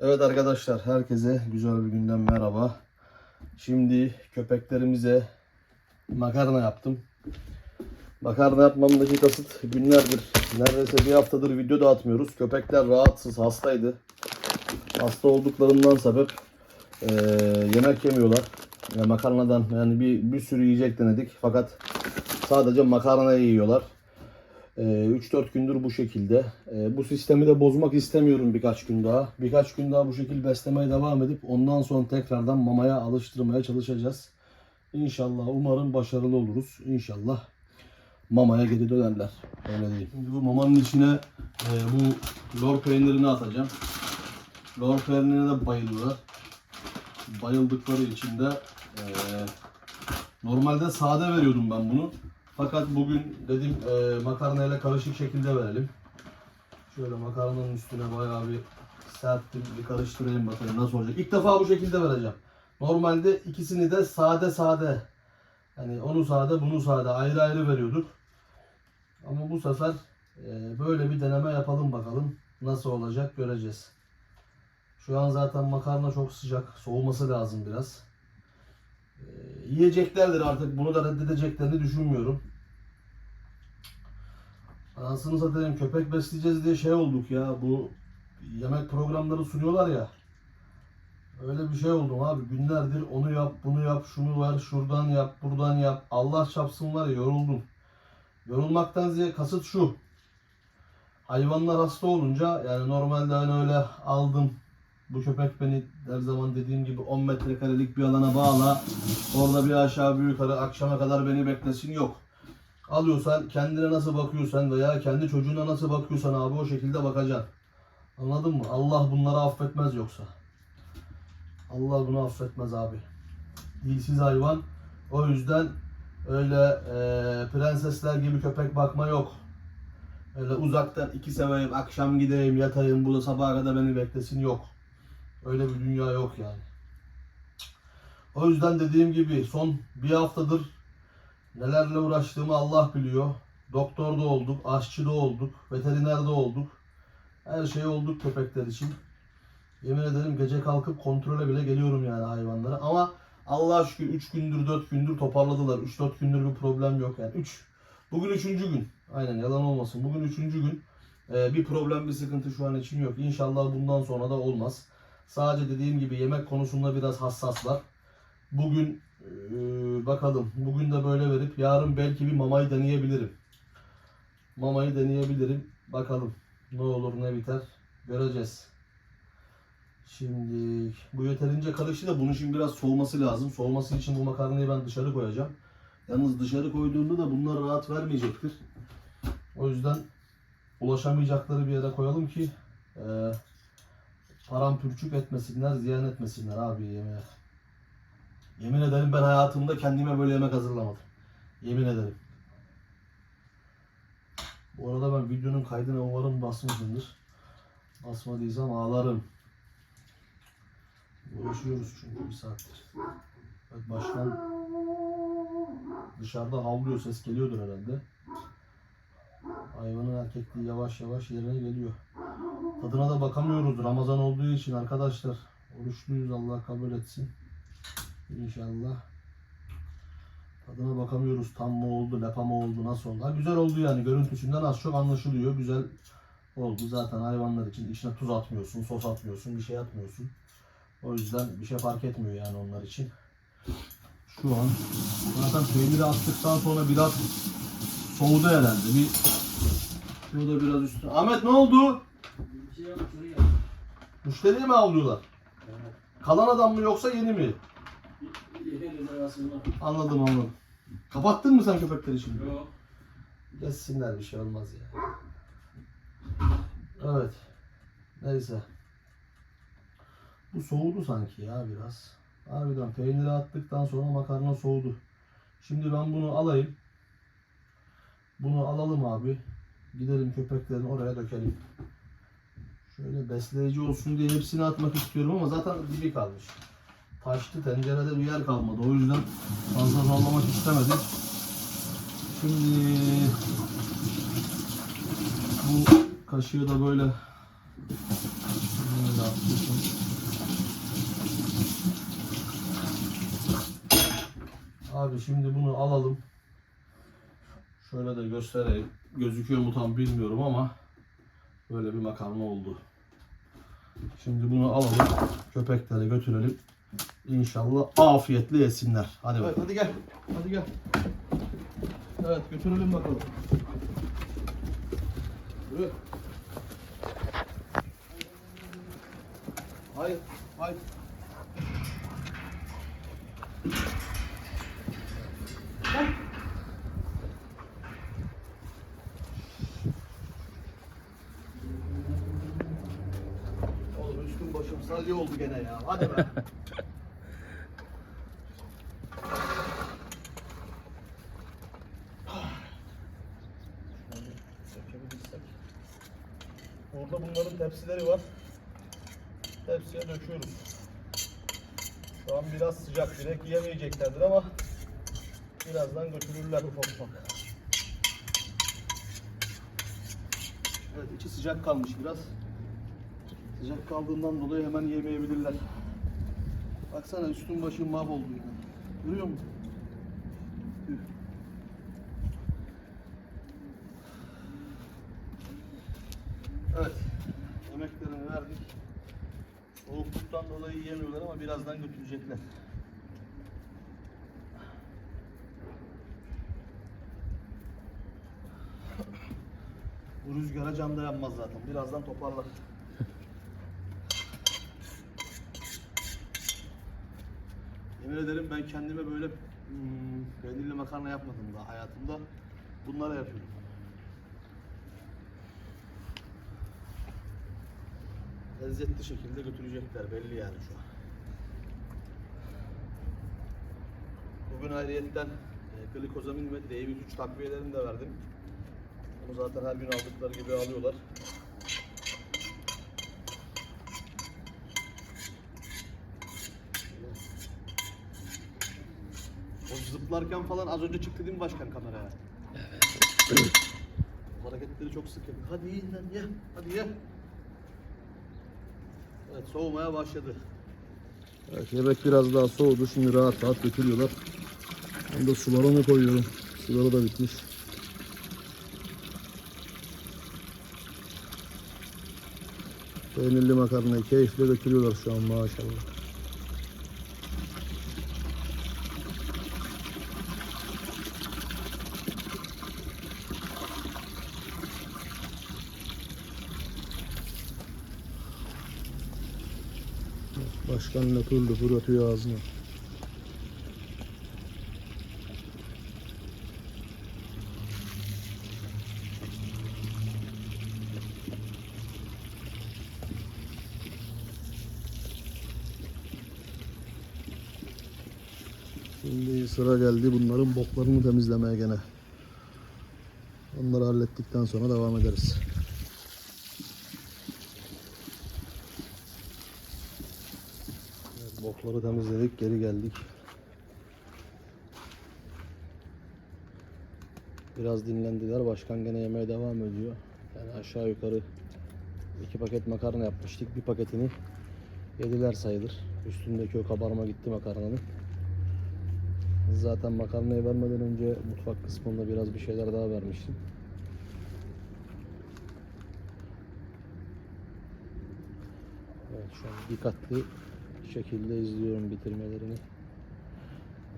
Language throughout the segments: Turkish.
Evet arkadaşlar herkese güzel bir günden merhaba. Şimdi köpeklerimize makarna yaptım. Makarna yapmamdaki kasıt günlerdir neredeyse bir haftadır video da atmıyoruz. Köpekler rahatsız hastaydı. Hasta olduklarından sebep eee, yemek yemiyorlar. Ya makarnadan yani bir, bir sürü yiyecek denedik fakat sadece makarna yiyorlar. Ee, 3-4 gündür bu şekilde. Ee, bu sistemi de bozmak istemiyorum birkaç gün daha. Birkaç gün daha bu şekilde beslemeye devam edip ondan sonra tekrardan mamaya alıştırmaya çalışacağız. İnşallah umarım başarılı oluruz. İnşallah mamaya geri dönerler. Öyle diyeyim. Şimdi bu mamanın içine e, bu lor peynirini atacağım. Lor peynirine de bayılıyorlar. Bayıldıkları için de e, normalde sade veriyordum ben bunu. Fakat bugün dedim e, makarnayla karışık şekilde verelim. Şöyle makarnanın üstüne bayağı bir serptim, bir karıştırayım bakalım nasıl olacak. İlk defa bu şekilde vereceğim. Normalde ikisini de sade sade. Hani onu sade, bunu sade ayrı ayrı veriyorduk. Ama bu sefer e, böyle bir deneme yapalım bakalım. Nasıl olacak göreceğiz. Şu an zaten makarna çok sıcak. Soğuması lazım biraz. E, yiyeceklerdir artık. Bunu da reddedeceklerini düşünmüyorum. Anasını satayım köpek besleyeceğiz diye şey olduk ya. Bu yemek programları sunuyorlar ya. Öyle bir şey oldum abi. Günlerdir onu yap, bunu yap, şunu ver, şuradan yap, buradan yap. Allah çapsın var ya yoruldum. Yorulmaktan ziyade kasıt şu. Hayvanlar hasta olunca yani normalde hani öyle aldım. Bu köpek beni her zaman dediğim gibi 10 metrekarelik bir alana bağla. Orada bir aşağı bir yukarı akşama kadar beni beklesin yok. Alıyorsan kendine nasıl bakıyorsan veya kendi çocuğuna nasıl bakıyorsan abi o şekilde bakacaksın. Anladın mı? Allah bunları affetmez yoksa. Allah bunu affetmez abi. Dilsiz hayvan. O yüzden öyle e, prensesler gibi köpek bakma yok. Öyle uzaktan iki seveyim, akşam gideyim, yatayım, burada sabaha kadar beni beklesin yok. Öyle bir dünya yok yani. O yüzden dediğim gibi son bir haftadır nelerle uğraştığımı Allah biliyor. Doktor da olduk, aşçı da olduk, veteriner de olduk. Her şey olduk köpekler için. Yemin ederim gece kalkıp kontrole bile geliyorum yani hayvanlara. Ama Allah'a şükür 3 gündür 4 gündür toparladılar. 3-4 gündür bir problem yok yani. 3 Bugün 3. gün. Aynen yalan olmasın. Bugün 3. gün. Ee, bir problem bir sıkıntı şu an için yok. İnşallah bundan sonra da olmaz. Sadece dediğim gibi yemek konusunda biraz hassaslar. Bugün ee, bakalım. Bugün de böyle verip yarın belki bir mamayı deneyebilirim. Mamayı deneyebilirim. Bakalım ne olur ne biter göreceğiz. Şimdi bu yeterince karıştı da bunun şimdi biraz soğuması lazım. Soğuması için bu makarnayı ben dışarı koyacağım. Yalnız dışarı koyduğunda da bunlar rahat vermeyecektir. O yüzden ulaşamayacakları bir yere koyalım ki e, paramparçuk etmesinler, ziyan etmesinler abi yemeğe. Yemin ederim ben hayatımda kendime böyle yemek hazırlamadım. Yemin ederim. Bu arada ben videonun kaydına umarım basmışımdır. Basmadıysam ağlarım. Uğraşıyoruz çünkü bir saattir. Evet başkan dışarıda havlıyor ses geliyordur herhalde. Hayvanın erkekliği yavaş yavaş yerine geliyor. Tadına da bakamıyoruz Ramazan olduğu için arkadaşlar. Oruçluyuz Allah kabul etsin. İnşallah. Tadına bakamıyoruz. Tam mı oldu, lapa mı oldu, nasıl oldu? Ha, güzel oldu yani. Görüntüsünden az çok anlaşılıyor. Güzel oldu. Zaten hayvanlar için içine tuz atmıyorsun, sos atmıyorsun, bir şey atmıyorsun. O yüzden bir şey fark etmiyor yani onlar için. Şu an zaten peyniri attıktan sonra biraz soğudu herhalde. Bir şurada biraz üstüne. Ahmet ne oldu? Bir şey yok, şuraya. Müşteriye mi avlıyorlar? Kalan adam mı yoksa yeni mi? Anladım anladım. Kapattın mı sen köpekleri şimdi? Yok. Geçsinler bir şey olmaz ya. Evet. Neyse. Bu soğudu sanki ya biraz. Harbiden peyniri attıktan sonra makarna soğudu. Şimdi ben bunu alayım. Bunu alalım abi. Gidelim köpeklerin oraya dökelim. Şöyle besleyici olsun diye hepsini atmak istiyorum ama zaten dibi kalmış. Taştı tencerede bir yer kalmadı. O yüzden fazla zorlamak istemedim. Şimdi bu kaşığı da böyle Şöyle atıyorsun. Abi şimdi bunu alalım. Şöyle de göstereyim. Gözüküyor mu tam bilmiyorum ama böyle bir makarna oldu. Şimdi bunu alalım. Köpeklere götürelim. İnşallah afiyetle yesinler. Hadi bakalım. hadi gel. Hadi gel. Evet götürelim bakalım. Yürü. Hayır, hayır. Oğlum üstüm başım salya oldu gene ya. Hadi be. Orada bunların tepsileri var. Tepsiye döküyoruz. Şu an biraz sıcak. Direkt yiyemeyeceklerdir ama birazdan götürürler ufak ufak. Evet içi sıcak kalmış biraz. Sıcak kaldığından dolayı hemen yemeyebilirler. Baksana üstüm başım mahvoldu. Görüyor musun? Tüh. Evet. Yemeklerini verdik. Soğukluktan dolayı yiyemiyorlar ama birazdan götürecekler. Bu rüzgara can dayanmaz zaten. Birazdan toparlar. Yemin ederim ben kendime böyle hmm, peynirli makarna yapmadım daha hayatımda. Bunları yapıyorum. Lezzetli şekilde götürecekler belli yani şu an. Bugün ayrıyetten e, glikozamin ve D3 takviyelerini de verdim. Onu zaten her gün aldıkları gibi alıyorlar. O zıplarken falan az önce çıktı değil mi başkan kameraya? Evet. Hareketleri çok sık yapıyor. Hadi yiyin lan ye. Hadi ye. Evet soğumaya başladı. Evet yemek biraz daha soğudu. Şimdi rahat rahat götürüyorlar. Ben de sularını koyuyorum. Suları da bitmiş. Peynirli makarnayı keyifle götürüyorlar şu an maşallah. Başkan löpür löpür atıyor ağzına. Şimdi sıra geldi bunların boklarını temizlemeye gene. Onları hallettikten sonra devam ederiz. Evet, bokları temizledik, geri geldik. Biraz dinlendiler. Başkan gene yemeye devam ediyor. Yani aşağı yukarı iki paket makarna yapmıştık. Bir paketini yediler sayılır. Üstündeki o kabarma gitti makarnanın. Zaten makarnayı vermeden önce mutfak kısmında biraz bir şeyler daha vermiştim. Evet şu an dikkatli şekilde izliyorum bitirmelerini.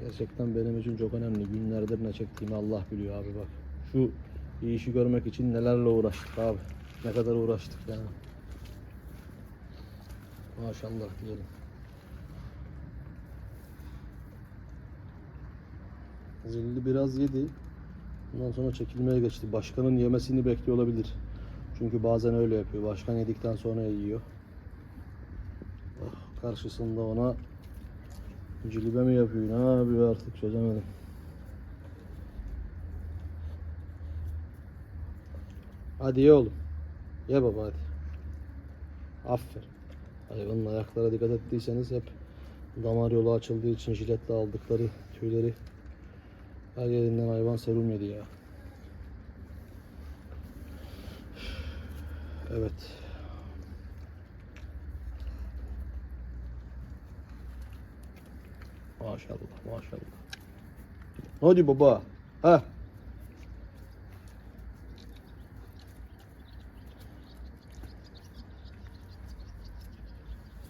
Gerçekten benim için çok önemli. Günlerdir ne çektiğimi Allah biliyor abi bak. Şu işi görmek için nelerle uğraştık abi. Ne kadar uğraştık yani. Maşallah diyelim. Zilli biraz yedi. Ondan sonra çekilmeye geçti. Başkanın yemesini bekliyor olabilir. Çünkü bazen öyle yapıyor. Başkan yedikten sonra yiyor. Karşısında ona cilibe mi yapıyor? Ne yapıyor artık çözemedim. Hadi ye oğlum. Ye baba hadi. Aferin. Hayvanın ayaklara dikkat ettiyseniz hep damar yolu açıldığı için jiletle aldıkları tüyleri her yerinden hayvan serum yedi ya. Evet. Maşallah maşallah. Hadi baba. Ha.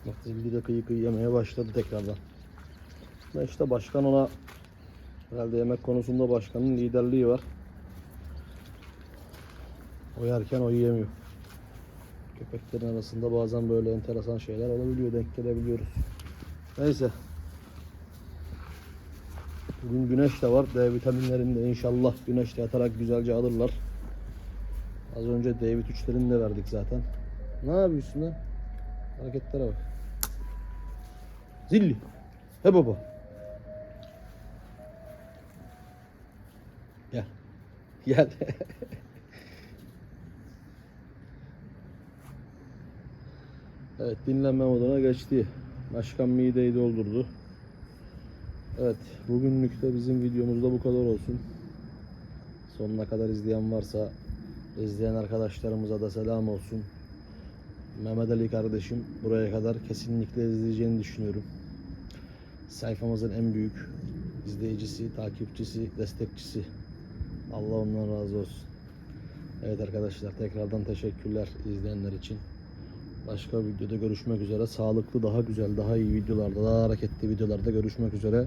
Bak zilli de kıyı kıyı başladı tekrardan. Ve işte başkan ona herhalde yemek konusunda başkanın liderliği var. O yerken o yiyemiyor. Köpeklerin arasında bazen böyle enteresan şeyler olabiliyor, denk gelebiliyoruz. Neyse. Bugün güneş de var. D vitaminlerini de inşallah güneşte yatarak güzelce alırlar. Az önce D vit 3'lerini de verdik zaten. Ne yapıyorsun lan? Hareketlere bak. Zilli. He baba. Gel. Gel. evet dinlenme moduna geçti. Başkan mideyi doldurdu. Evet bugünlük de bizim videomuzda bu kadar olsun. Sonuna kadar izleyen varsa izleyen arkadaşlarımıza da selam olsun. Mehmet Ali kardeşim buraya kadar kesinlikle izleyeceğini düşünüyorum. Sayfamızın en büyük izleyicisi, takipçisi, destekçisi. Allah ondan razı olsun. Evet arkadaşlar tekrardan teşekkürler izleyenler için. Başka videoda görüşmek üzere. Sağlıklı, daha güzel, daha iyi videolarda, daha hareketli videolarda görüşmek üzere.